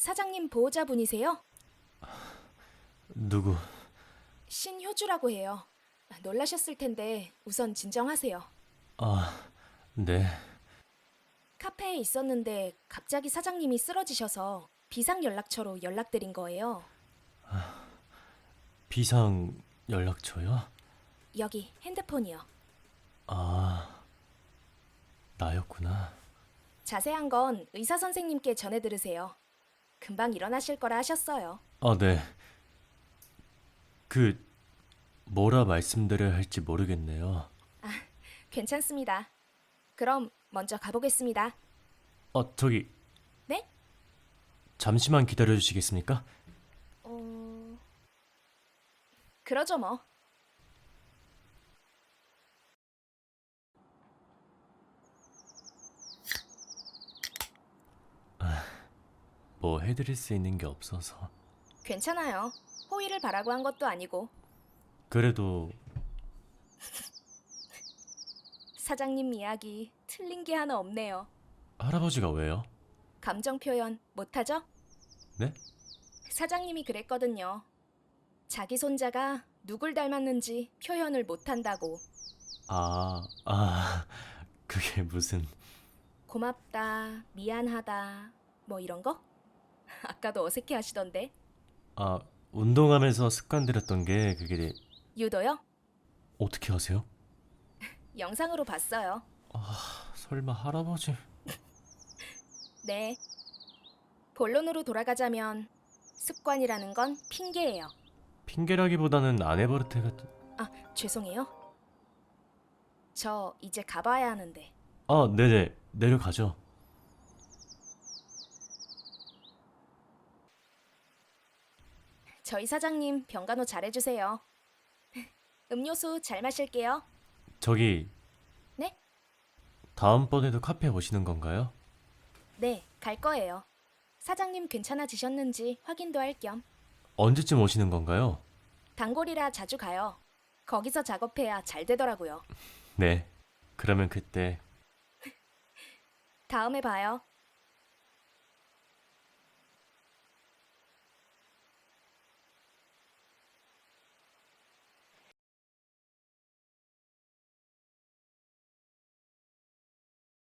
사장님 보호자분이세요? 누구? 신효주라고 해요. 놀라셨을 텐데 우선 진정하세요. 아, 네. 카페에 있었는데 갑자기 사장님이 쓰러지셔서 비상 연락처로 연락드린 거예요. 비상 연락처요? 여기 핸드폰이요. 아, 나였구나. 자세한 건 의사 선생님께 전해 들으세요. 금방 일어나실 거라 하셨어요. 아, 네. 그 뭐라 말씀드려야 할지 모르겠네요. 괜찮습니다. 그럼 먼저 가보겠습니다. 어, 저기 네? 잠시만 기다려 주시겠습니까? 어... 그러죠 뭐. 뭐 해드릴 수 있는 게 없어서. 괜찮아요. 호의를 바라고 한 것도 아니고 그래도 사장님 이야기 틀린 게 하나 없네요. 할아버지가 왜요? 감정 표현 못하죠? 네? 사장님이 그랬거든요. 자기 손자가 누굴 닮았는지 표현을 못한다고. 아, 아, 그게 무슨 고맙다, 미안하다, 뭐 이런 거? 아까도 어색해 하시던데. 아 운동하면서 습관 들였던 게 그게 유도요? 어떻게 하세요? 영상으로 봤어요. 설마 할아버지? 네. 본론으로 돌아가자면 습관이라는 건 핑계예요. 핑계라기보다는 아내 버릇해 같은. 아, 죄송해요. 저 이제 가봐야 하는데. 아, 네네 내려가죠. 저희 사장님 병간호 잘해주세요. 음료수 잘 마실게요. 저기 네? 다음번에도 카페 오시는 건가요? 네, 갈 거예요. 사장님 괜찮아지셨는지 확인도 할 겸. 언제쯤 오시는 건가요? 단골이라 자주 가요. 거기서 작업해야 잘 되더라고요. 네. 그러면 그때 다음에 봐요.